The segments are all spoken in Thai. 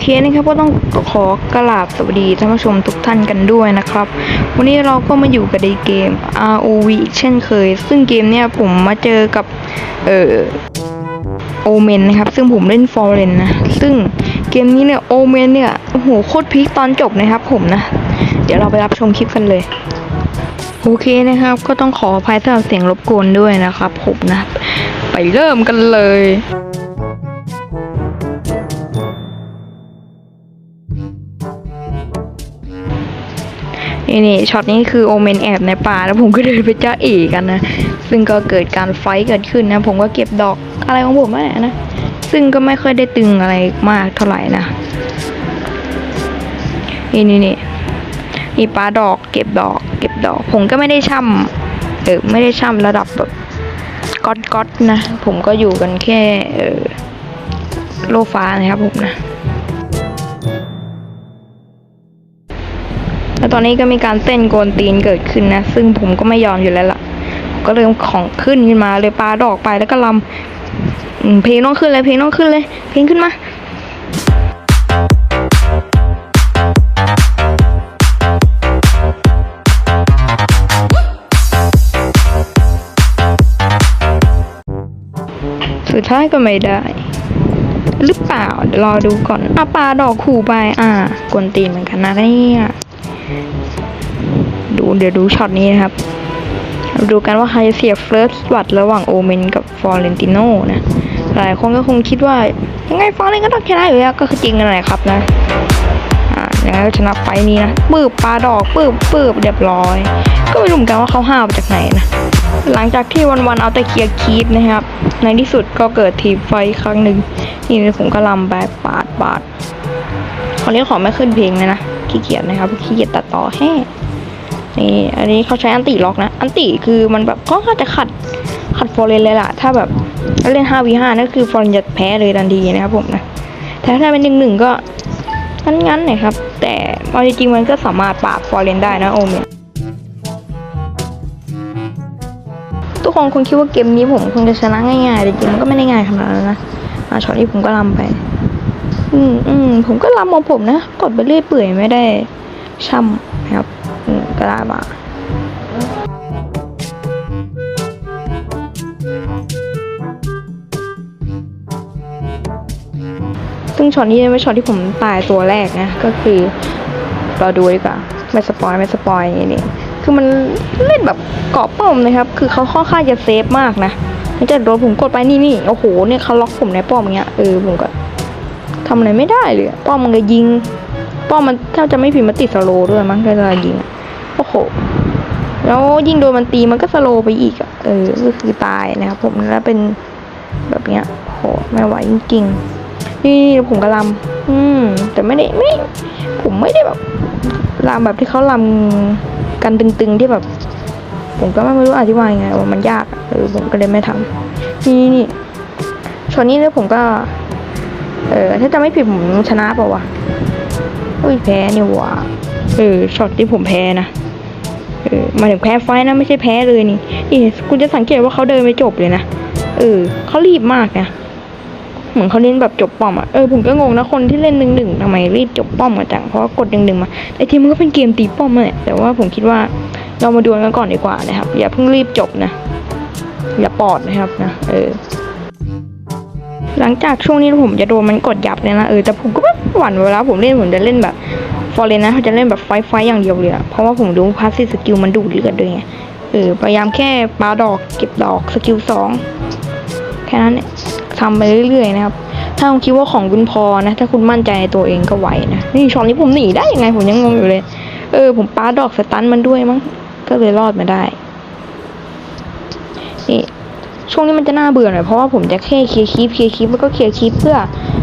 เคนะครับก็ต้องขอกราบสวัสดีท่านผู้ชมทุกท่านกันด้วยนะครับ วันนี้เราก็มาอยู่กับในเกม ROV อีกเช่นเคย ซึ่งเกมเนี้ยผมมาเจอกับเอ่อโอเมนนะครับ ซึ่งผมเล่นฟอร์เรนนะซึ่งเกมนี้เนี่ยโอเมนเนี่ยโอ้โหโคตรพีคตอนจบนะครับผมนะ เดี๋ยวเราไปรับชมคลิปกันเลยโอเคนะครับ ก็ต้องขออภัยสำหรับเสียงรบกวนด้วยนะครับผมนะ ไปเริ่มกันเลย นี่นี่ช็อตนี้คือโอเมนแอบในป่าแล้วผมก็เดินไปจ้าเอกันนะ ซึ่งก็เกิดการไฟเกิดขึ้นนะ ผมก็เก็บดอกอะไรของผมนั่นแหละนะ ซึ่งก็ไม่ค่อยได้ตึงอะไรมากเท่าไหร่นะนี่นี่นี่นี่ปลาดอก เก็บดอก เก็บดอก ผมก็ไม่ได้ช่ำเออไม่ได้ช่ำระดับแบบก๊อตก๊อตนะ ผมก็อยู่กันแค่เออโลฟ้านะครับผมนะ แล้วตอนนี้ก็มีการเต้นโกนตีนเกิดขึ้นนะ ซึ่งผมก็ไม่ยอมอยู่แล้วล่ะ ก็เริ่มของขึ้นขึ้นมาเลยปลาดอกไปแล้วก็ลำเพลงต้องขึ้นเลยเพลงต้องขึ้นเลย เพลงขึ้นมาสุดท้ายก็ไม่ได้ หรือเปล่า เดี๋ยวรอดูก่อนอะปลาดอกขู่ไป อ่ากวนตีนเหมือนกันนะเนี่ย เดี๋ยวดูช็อตนี้นะครับ ดูกันว่าใครจะเสียเฟิร์สวัดระหว่างโอเมนกับฟอร์เรนติโนนะหลายคนก็คงคิดว่า ยังไงฟอร์เรนก็ต้องชนะอยู่แล้วก็คือจริงนั่นแหละครับนะอ่ายังไงก็ชนะไฟล์นี้นะปืบปลาดอกปืบปืบเรียบร้อย ก็ไม่รู้เหมือนกันว่าเขาห้าวมาจากไหนนะหลังจากที่วันๆเอาแต่เคลียร์คีปนะครับ ในที่สุดก็เกิดทีมไฟครั้งหนึ่งนี่ผมก็ลำไปปาดปาดขอเรียกขอไม่ขึ้นเพลงเลยนะขี้เกียจนะครับขี้เกียจตัดต่อแห้ นี่อันนี้เขาใช้อันติล็อกนะ อันติคือมันแบบก็น่าจะขัดขัดฟอร์เรนเลยล่ะ ถ้าแบบเล่น 5v5 นั่นคือฟอร์เรนจะแพ้เลยทันทีนะครับผมนะแต่ถ้าเป็นหนึ่งหนึ่งก็งั้นๆหน่อยครับ แต่เอาจริงๆมันก็สามารถปราบฟอร์เรนได้นะโอเมนทุกคนคงคิดว่าเกมนี้ผมคงจะชนะง่ายๆแต่จริงๆมันก็ไม่ได้ง่ายขนาดนั้นนะอะช็อตนี้ผมก็ลำไป อืมอืมผมก็ลำของผมนะ กดไปเรื่อยเปื่อยไม่ได้ช่ำนะครับ ก็ได้มาซึ่งช็อตนี้เป็นช็อตที่ผมตายตัวแรกนะ ก็คือรอดูดีกว่าไม่สปอยไม่สปอยอย่างนี้คือมันเล่นแบบเกาะป้อมนะครับ คือเขาค่อนข้างจะเซฟมากนะไม่จะโดนผมกดไปนี่นี่โอ้โหเนี่ยเขาล็อกผมในป้อมอย่างเงี้ยเออผมก็ทำอะไรไม่ได้เลย ป้อมมันก็ยิง ป้อมมันถ้าจะไม่ผิดมันติดสโลด้วยมั้งก็จะยิงอะ โห แล้วยิ่งโดนมันตีมันก็สโลไปอีกอะเออ ก็คือตายนะครับผมแล้วเป็นแบบเนี้ยโหไม่ไหวจริงๆนี่ผมก็ลำอืม แต่ไม่ได้ไม่ ผมไม่ได้แบบลำแบบที่เขาลำกันตึงๆที่แบบ ผมก็ไม่รู้อธิบายไงว่ามันยากเออผมก็เลยไม่ทำนี่นี่ช็อตนี้เนี่ยผมก็ เออถ้าจะไม่ผิดผมชนะเปล่าวะเฮ้ยแพ้นี่หว่าเออช็อตที่ผมแพ้นะ เออมาถึงแพ้ไฟนะไม่ใช่แพ้เลยนี่นี่คุณจะสังเกตว่าเขาเดินไปจบเลยนะเออเขารีบมากนะเหมือนเขาเล่นแบบจบป้อมอะเออผมก็งงนะคนที่เล่นหนึ่งหนึ่งทำไมรีบจบป้อมกันจังเพราะกดหนึ่งหนึ่งมาไอทีมันก็เป็นเกมตีป้อมแหละแต่ว่าผมคิดว่าเรามาดวลกันก่อนดีกว่านะครับ อย่าเพิ่งรีบจบนะอย่าปอดนะครับนะเออ หลังจากช่วงนี้ผมจะโดนมันกดยับเลยนะเออแต่ผมก็หวั่นเวลาผมเล่นผมจะเล่นแบบ ฟอร์เรนนะเขาจะเล่นแบบไฟไฟอย่างเดียวเลยอะเพราะว่าผมดูพาสซีสกิลมันดูดเลือดด้วยไงเออพยายามแค่ปาดอกเก็บดอกสกิลสองแค่นั้นเนี่ยทำไปเรื่อยๆนะครับ ถ้าคุณคิดว่าของคุณพอนะ ถ้าคุณมั่นใจในตัวเองก็ไหวนะนี่ช็อตนี้ผมหนีได้ยังไงผมยังงงอยู่เลย เออ ผมปาดอกสตันมันด้วยมั้งก็เลยรอดมาได้นี่ช่วงนี้มันจะน่าเบื่อหน่อยเพราะว่าผมจะแค่เคลียร์คีปเคลียร์คีปแล้วก็เคลียร์คีปเพื่อ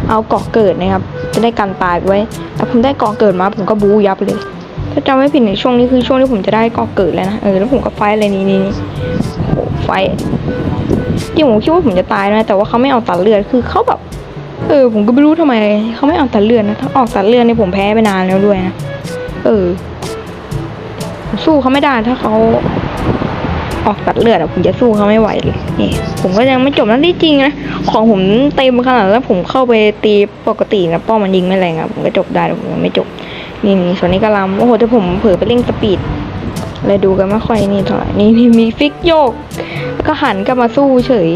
เอาเกาะเกิดนะครับ จะได้กันตายไว้แต่ผมได้เกาะเกิดมาผมก็บูยับเลย ถ้าจำไม่ผิดในช่วงนี้คือช่วงที่ผมจะได้เกาะเกิดแล้วนะเออแล้วผมก็ไฟอะไรนี่นี่โอ้โหไฟท์ที่ผมคิดว่าผมจะตายนะแต่ว่าเขาไม่เอาตัดเลือดคือเขาแบบ เออ ผมก็ไม่รู้ทำไมเขาไม่เอาตัดเลือดนะถ้าออกตัดเลือดเนี่ยผมแพ้ไปนานแล้วด้วยนะเออสู้เขาไม่ได้ถ้าเขา ออกตัดเลือดอะผมจะสู้เขาไม่ไหวเลยนี่ผมก็ยังไม่จบนั่นที่จริงนะของผมเต็มขนาดแล้วผมเข้าไปตีปกตินะป้อมมันยิงไม่แรงอะผมก็จบได้แต่ผมยังไม่จบนี่นี่ส่วนนี้ก็ลำโอ้โหแต่ผมเผลอไปเร่งสปีดเลยดูกันไม่ค่อยนี่เท่าไหร่นี่นี่มีฟิกโยก ก็หันกลับมาสู้เฉย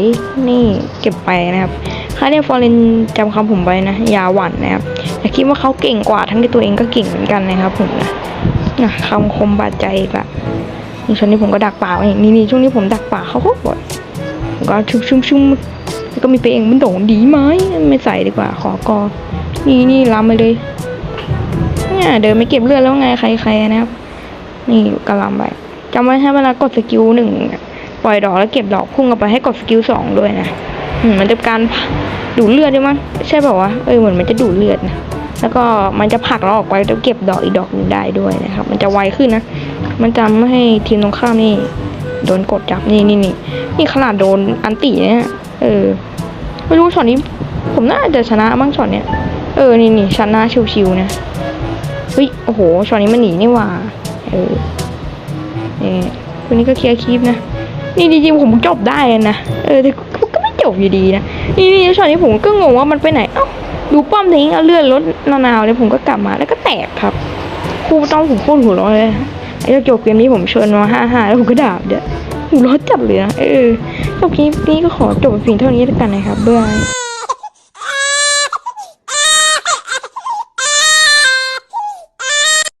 นี่เก็บไปนะครับค่าเนี่ยฟอร์เรนจำคำผมไว้นะยาหวันนะครับอย่าคิดว่าเขาเก่งกว่าทั้งที่ตัวเองก็เก่งเหมือนกันนะครับผมนะนะคำคมบาดใจอีกละ ช่วงนี้ผมก็ดักป่าไว้นี่นี่ช่วงนี้ผมดักป่าเขาก็บ่อยผมก็ชุ่มชุ่มชุ่มแล้วก็มีเพลงมันโด่งดีไหมไม่ใส่ดีกว่า ขอกอนี่นี่ล้ำไปเลยเนี่ยเดินไม่เก็บเลือดแล้วไงใครๆนะครับ นี่กระลำไปจำไว้ให้เวลากดสกิลหนึ่งปล่อยดอกแล้วเก็บดอกพุ่งออกไปให้กดสกิลสองด้วยนะมันจะการดูดเลือดด้วยมั้งใช่เปล่าวะเออเหมือนมันจะดูดเลือดนะแล้วก็มันจะผลักเราออกไปแล้วเก็บดอกอีกดอกหนึ่งได้ด้วยนะครับ มันจะไวขึ้นนะ มันจะไม่ให้ทีมตรงข้ามนี่ โดนกดจับนี่นี่นี่นี่ขนาดโดนอันตีเนี่ยเออไม่รู้ช็อตนี้ ผมน่าจะชนะบ้างช็อตเนี้ยเออนี่นี่ชนะชิวๆนะเฮ้ยโอ้โหช็อตนี้มันหนีนี่หว่าเออนี่คนนี้ก็เคลียร์คลิปนะนี่จริงๆผมจบได้เลยนะเออแต่ก็ไม่จบอยู่ดีนะนี่นี่ช็อตนี้ผมก็งงว่ามันไปไหนเอ้าดูป้อมทิ้งเอาเลื่อนรถนาวๆเลยผมก็กลับมาแล้วก็แตกครับครูต้องผมโคตรหัวร้อนเลย ไอ้เจ้าจบเกมนี้ผมเชิญมาห้าห้าแล้วผมก็ด่าเด้อหัวร้อนจัดเลยนะเออจบคลิปนี้ก็ขอจบเพียงเท่านี้แล้วกันนะครับบ๊ายบาย